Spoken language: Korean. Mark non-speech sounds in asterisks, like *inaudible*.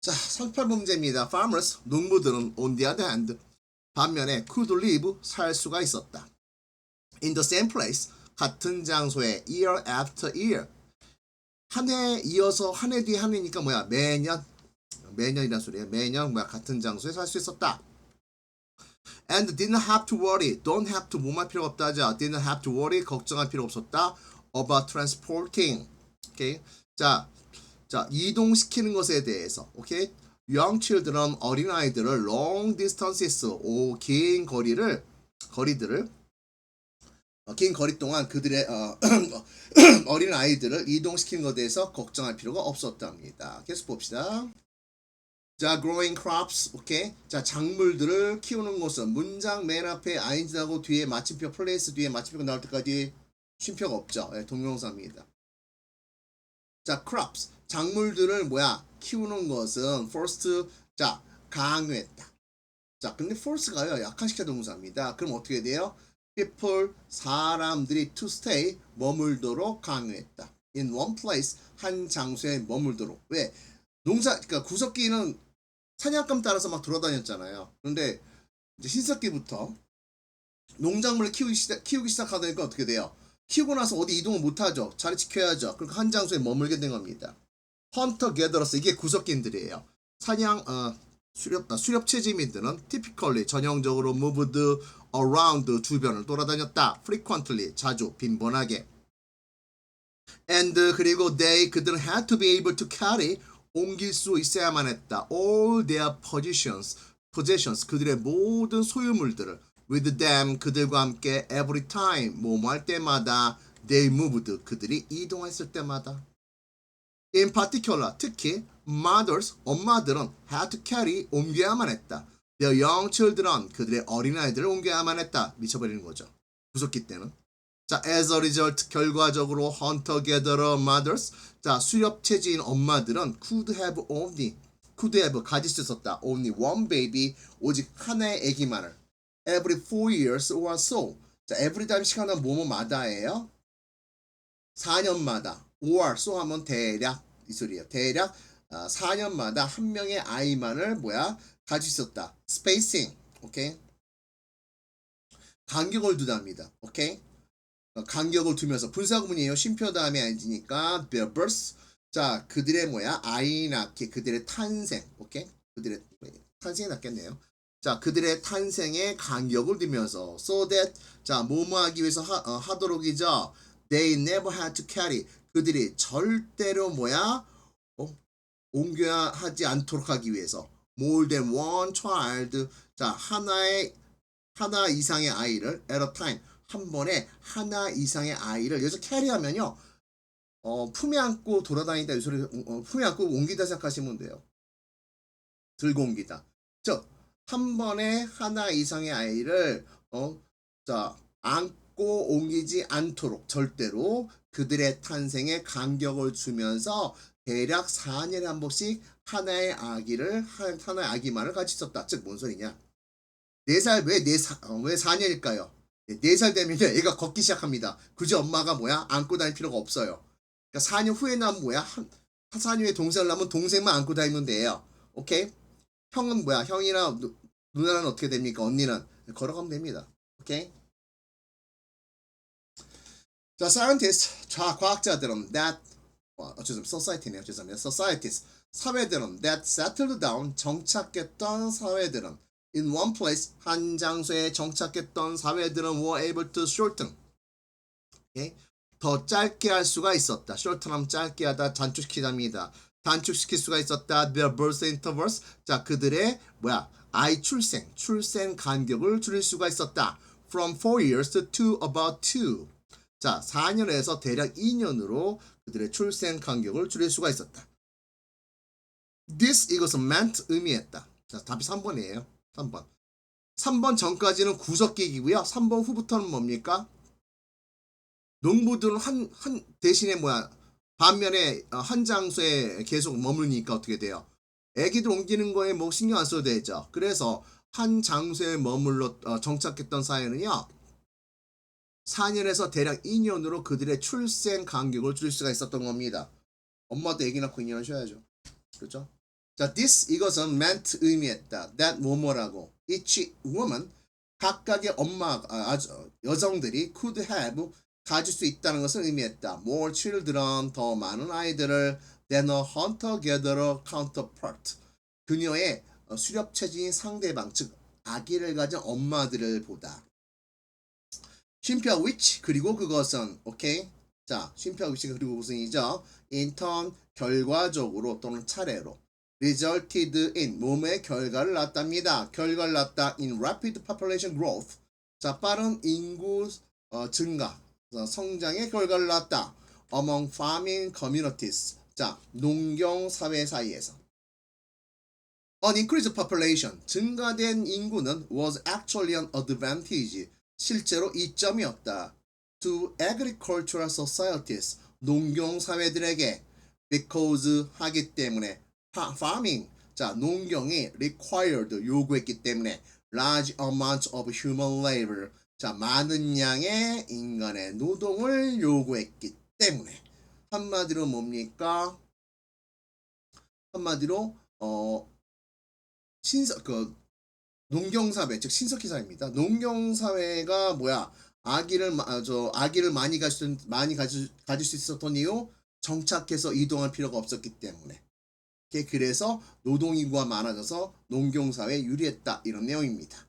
자, 38문제입니다. Farmers, 농부들은 on the other hand, 반면에 could live, 살 수가 있었다. In the same place, 같은 장소에 year after year. 한해 이어서 한 해 뒤에 한 해니까 뭐야? 매년. 매년이란 소리야. 매년 뭐야? 같은 장소에 살 수 있었다. And didn't have to worry. Don't have to 뭐할 필요가 없다죠. Didn't have to worry. 걱정할 필요 없었다. About transporting. 오케이. 자, 자 이동시키는 것에 대해서. 오케이. Young children 어린 아이들을 long distances 오 긴 거리를 거리들을 어, 긴 거리 동안 그들의 어, *clears throat* 어린 아이들을 이동시키는 것에 대해서 걱정할 필요가 없었답니다. 계속 봅시다. 자, growing crops, 오케이. 자, 작물들을 키우는 것은 문장 맨 앞에 ing하고 뒤에 마침표 place 뒤에 마침표가 나올 때까지 쉼표가 없죠. 예, 동명사입니다. 자, crops, 작물들을 뭐야 키우는 것은 first, 자, 강요했다. 자, 근데 force가요 약한시켜 동사입니다. 그럼 어떻게 돼요? people, 사람들이 to stay, 머물도록 강요했다. in one place, 한 장소에 머물도록. 왜? 농사, 그러니까 구석기는 사냥감 따라서 막 돌아다녔잖아요. 그런데 이제 신석기부터 농작물을 키우기, 시작, 키우기 시작하니까 어떻게 돼요? 키우고 나서 어디 이동을 못하죠. 자리 지켜야죠. 그러니까 한 장소에 머물게 된 겁니다. 헌터 게더러스 이게 구석기인들이에요. 사냥 어, 수렵 아, 수렵 체지민들은 typically 전형적으로 moved around 주변을 돌아다녔다. frequently 자주 빈번하게. and 그리고 they 그들은 had to be able to carry 옮길 수 있어야만 했다. all their positions possessions 그들의 모든 소유물들을 with them 그들과 함께 every time 뭐뭐할 때마다 they moved 그들이 이동했을 때마다 In particular, 특히 mothers, 엄마들은 had to carry, 옮겨야만 했다. Their young children, 그들의 어린아이들을 옮겨야만 했다. 미쳐버리는 거죠. 구속기 때는. 자, as a result, 결과적으로 hunter-gatherer mothers, 자, 수렵체지인 엄마들은 could have only, could have 가질 수 있었다. only one baby, 오직 하나의 아기만을. every four years or so. 자, every time 시간은 뭐뭐마다예요. 4년마다 5월 so 하면 대략 이 소리예요. 대략 아, 4년마다 한 명의 아이만을 뭐야 수 있었다. spacing 오케이 간격을 두답니다. 오케이 어, 간격을 두면서 분사구문이에요. 쉼표 다음에 아이니까 their birth 자 그들의 뭐야 아이 낳기 그들의 탄생 오케이 그들의 탄생이 낫겠네요. 자 그들의 탄생에 간격을 두면서 so that 자 뭐뭐 하기 위해서 하, 어, 하도록이죠. They never had to carry. 그들이 절대로 뭐야? 어? 옮겨야 하지 않도록 하기 위해서. More than one child. 자, 하나의, 하나 이상의 아이를 at a time. 한 번에 하나 이상의 아이를. 여기서 carry하면요. 어, 품에 안고 돌아다니다 이 소리, 어, 품에 안고 옮기다 생각하시면 돼요. 들고 옮기다. 즉, 한 번에 하나 이상의 아이를, 어, 자, 안고 옮기지 않도록 절대로 그들의 탄생에 간격을 주면서 대략 4년에 한 번씩 하나의 아기를 한- 하나의 아기만을 같이 있었다. 즉 뭔 소리냐? 4살 왜네 사- 어, 왜 4년일까요? 4살 되면요 애가 걷기 시작합니다. 굳이 엄마가 뭐야 안고 다닐 필요가 없어요. 그러니까 4년 후에는 뭐야 한 4년 후에 동생을 낳으면 동생만 안고 다니면 돼요. 오케이? 형은 뭐야 형이나 누, 누나는 어떻게 됩니까? 언니는 걸어가면 됩니다. 오케이? 자, scientists, 자, 과학자들은 that, 어, 죄송합니다. society네요. 죄송합니다. societies, 사회들은 that settled down, 정착했던 사회들은 in one place, 한 장소에 정착했던 사회들은 were able to shorten, okay? 더 짧게 할 수가 있었다. shorten하면 짧게 하다, 단축시키답니다. 단축시킬 수가 있었다. their birth intervals, 자, 그들의 뭐야, 아이 출생, 출생 간격을 줄일 수가 있었다. from 4 years to about 2. 자, 4년에서 대략 2년으로 그들의 출생 간격을 줄일 수가 있었다. This 이것은 meant 의미했다. 자, 답이 3번이에요. 3번. 3번 전까지는 구석기이고요. 3번 후부터는 뭡니까? 농부들은 한, 한 대신에 뭐야? 반면에 어, 한 장소에 계속 머무르니까 어떻게 돼요? 애기들 옮기는 거에 뭐 신경 안 써도 되죠. 그래서 한 장소에 머물러 어, 정착했던 사회는요. 4년에서 대략 2년으로 그들의 출생 간격을 줄일 수가 있었던 겁니다. 엄마도 애기 낳고 2년 쉬어야죠. 그렇죠? 자, this 이것은 meant 의미했다. that 뭐뭐라고. each woman 각각의 엄마 아, 아주- 여성들이 could have 가질 수 있다는 것을 의미했다. more children 더 많은 아이들을 than a hunter gatherer counterpart. 그녀의 어, 수렵 체질인 상대방 즉 아기를 가진 엄마들을 보다. 쉼표 which 그리고 그것은 오케이 자 쉼표 which 그리고 무슨 이죠 in turn 결과적으로 또는 차례로 resulted in 몸의 결과를 낳답니다 결과를 낳다 in rapid population growth 자 빠른 인구 어, 증가 어, 성장의 결과를 낳다 among farming communities 자 농경 사회 사이에서 An increased population, 증가된 인구는 was actually an advantage, 실제로 이점이었다. To agricultural societies, 농경 사회들에게 because 하기 때문에 fa- farming, 자 농경이 required 요구했기 때문에 large amounts of human labor, 자 많은 양의 인간의 노동을 요구했기 때문에 한마디로 뭡니까? 한마디로 어 신석 그 농경사회 즉 신석기사입니다. 농경사회가 뭐야 아기를 마- 아, 저 아기를 많이 가질 많이 가질 가질 수 있었던 이유 정착해서 이동할 필요가 없었기 때문에 그래서 노동 인구가 많아져서 농경사회에 유리했다 이런 내용입니다.